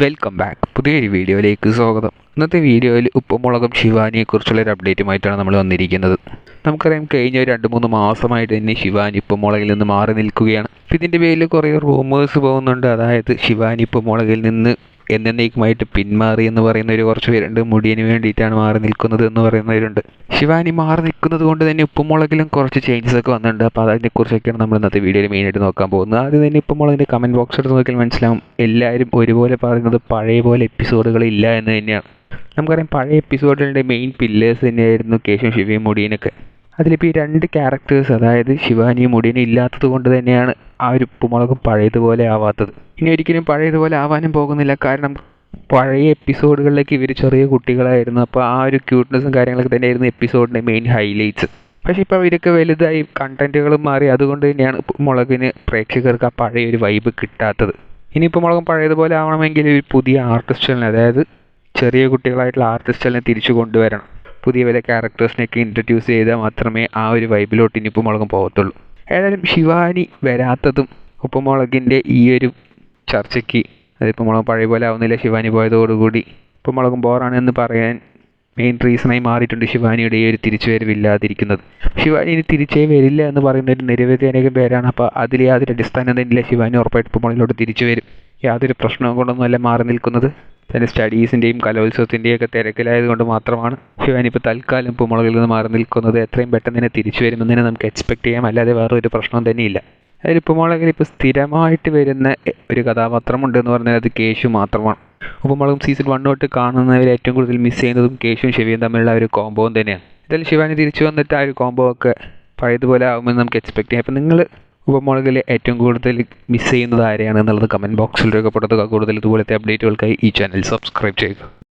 Welcome back പുതിയൊരു വീഡിയോയിലേക്ക് സ്വാഗതം. ഇന്നത്തെ വീഡിയോയിൽ ഉപ്പുമുളകും ശിവാനിയെക്കുറിച്ചുള്ള ഒരു അപ്ഡേറ്റുമായിട്ടാണ് നമ്മൾ വന്നിരിക്കുന്നത്. നമുക്കറിയാം കഴിഞ്ഞ രണ്ട് മൂന്ന് മാസമായിട്ട് തന്നെ ശിവാനി ഉപ്പുമുളകിൽ നിന്ന് മാറി നിൽക്കുകയാണ്. ഇതിന്റെ പേരിൽ കുറേ റൂമേഴ്സ് പോകുന്നുണ്ട്. അതായത് ശിവാനി ഉപ്പുമുളകിൽ നിന്ന് എന്നേക്കുമായിട്ട് പിന്മാറി എന്ന് പറയുന്ന ഒരു കുറച്ച് പേരുണ്ട്. മുടിയന് വേണ്ടിയിട്ടാണ് മാറി നിൽക്കുന്നത് എന്ന് പറയുന്നവരുണ്ട്. ശിവാനി മാറി നിൽക്കുന്നത് കൊണ്ട് തന്നെ ഉപ്പുമുളകിലും കുറച്ച് ചേഞ്ചസ് ഒക്കെ വന്നിട്ടുണ്ട്. അപ്പോൾ അതിനെക്കുറിച്ചൊക്കെയാണ് നമ്മൾ ഇന്നത്തെ വീഡിയോയിൽ മെയിനായിട്ട് നോക്കാൻ പോകുന്നത്. ആദ്യം തന്നെ ഉപ്പുമുളകിന്റെ കമന്റ് ബോക്സ് എടുത്ത് നോക്കിയാൽ മനസ്സിലാവും. എല്ലാവരും ഒരുപോലെ പറയുന്നത് പഴയ പോലെ എപ്പിസോഡുകൾ ഇല്ല എന്ന് തന്നെയാണ്. നമുക്കറിയാം പഴയ എപ്പിസോഡുകളുടെ മെയിൻ പില്ലേഴ്സ് തന്നെയായിരുന്നു കേശവും ശിവയും മുടിയനൊക്കെ. അതിലിപ്പോൾ ഈ രണ്ട് ക്യാരക്ടേഴ്സ് അതായത് ശിവാനിയും മുടിയനും ഇല്ലാത്തത് കൊണ്ട് തന്നെയാണ് ആ ഒരു ഉപ്പുമുളകും പഴയതുപോലെ ആവാത്തത്. ഇനി ഒരിക്കലും പഴയതുപോലെ ആവാനും പോകുന്നില്ല. കാരണം പഴയ എപ്പിസോഡുകളിലേക്ക് ഇവർ ചെറിയ കുട്ടികളായിരുന്നു. അപ്പോൾ ആ ഒരു ക്യൂട്ട്നെസ്സും കാര്യങ്ങളൊക്കെ തന്നെയായിരുന്നു എപ്പിസോഡിന്റെ മെയിൻ ഹൈലൈറ്റ്സ് പക്ഷേ ഇപ്പോൾ അവരൊക്കെ വലുതായി കണ്ടന്റുകളും മാറി. അതുകൊണ്ട് തന്നെയാണ് മുളകിന് പ്രേക്ഷകർക്ക് ആ പഴയ ഒരു വൈബ് കിട്ടാത്തത്. ഇനിയിപ്പോൾ മുളകും പഴയതുപോലെ ആവണമെങ്കിൽ ഒരു പുതിയ ആർട്ടിസ്റ്റുകളിനെ അതായത് ചെറിയ കുട്ടികളായിട്ടുള്ള ആർട്ടിസ്റ്റുകളിനെ തിരിച്ചു കൊണ്ടുവരണം. പുതിയ പല ക്യാരക്ടേഴ്സിനെയൊക്കെ ഇൻട്രൊഡ്യൂസ് ചെയ്താൽ മാത്രമേ ആ ഒരു വൈബിലോട്ട് ഇനി ഉപ്പുമുളകും പോകത്തുള്ളൂ. ഏതായാലും ശിവാനി വരാത്തതും ഉപ്പുമുളകിന്റെ ഈ ഒരു ചർച്ചയ്ക്ക് അതിപ്പോൾ മുളകും പഴയ പോലെ ആവുന്നില്ല. ശിവാനി പോയതോടുകൂടി ഉപ്പുമുളകും ബോറാണെന്ന് പറയാൻ മെയിൻ റീസണായി മാറിയിട്ടുണ്ട് ശിവാനിയുടെ ഈ ഒരു തിരിച്ചുവരവില്ലാതിരിക്കുന്നത്. ശിവാനി ഇനി തിരിച്ചേ വരില്ല എന്ന് പറയുന്ന ഒരു നിരവധി അനേകം പേരാണ്. അപ്പോൾ അതിൽ യാതൊരു അടിസ്ഥാനം തന്നെയില്ല ശിവാനി ഉറപ്പായിട്ട് ഉപ്പുമുളകിലോട്ട് തിരിച്ചു വരും യാതൊരു പ്രശ്നവും കൊണ്ടൊന്നുമല്ല മാറി നിൽക്കുന്നത്. തന്റെ സ്റ്റഡീസിന്റെയും കലോത്സവത്തിന്റെയും ഒക്കെ തിരക്കിലായതുകൊണ്ട് മാത്രമാണ് ഇപ്പോൾ തൽക്കാലം പൂമുളകിൽ നിന്ന് മാറി നിൽക്കുന്നത് എത്രയും പെട്ടെന്ന് തന്നെ തിരിച്ചു വരുമെന്ന് തന്നെ നമുക്ക് എക്സ്പെക്ട് ചെയ്യാം. അല്ലാതെ വേറൊരു പ്രശ്നവും തന്നെയില്ല അതിൽ ഉപ്പുമുളകിൽ ഇപ്പോൾ സ്ഥിരമായിട്ട് വരുന്ന ഒരു കഥാപാത്രമുണ്ട് എന്ന് പറഞ്ഞാൽ അത് കേശു മാത്രമാണ്. ഉപ്പുമുളകും സീസൺ വൺ തൊട്ട് കാണുന്നവർ ഏറ്റവും കൂടുതൽ മിസ് ചെയ്യുന്നതും കേശുവും ശിവയും തമ്മിലുള്ള ഒരു കോംബോവും തന്നെയാണ്. ഇതിൽ ശിവാനി തിരിച്ചു വന്നിട്ട് ആ ഒരു കോംബോ ഒക്കെ പഴയതുപോലെ ആകുമെന്ന് നമുക്ക് എക്സ്പെക്ട് ചെയ്യാം. അപ്പോൾ നിങ്ങൾ ഉപമുളകിൽ ഏറ്റവും കൂടുതൽ മിസ് ചെയ്യുന്നത് ആരെയാണ് എന്നുള്ളത് കമന്റ് ബോക്സിൽ രേഖപ്പെടുത്തുക. കൂടുതൽ ഇതുപോലത്തെ അപ്ഡേറ്റുകൾക്കായി ഈ ചാനൽ സബ്സ്ക്രൈബ് ചെയ്യുക.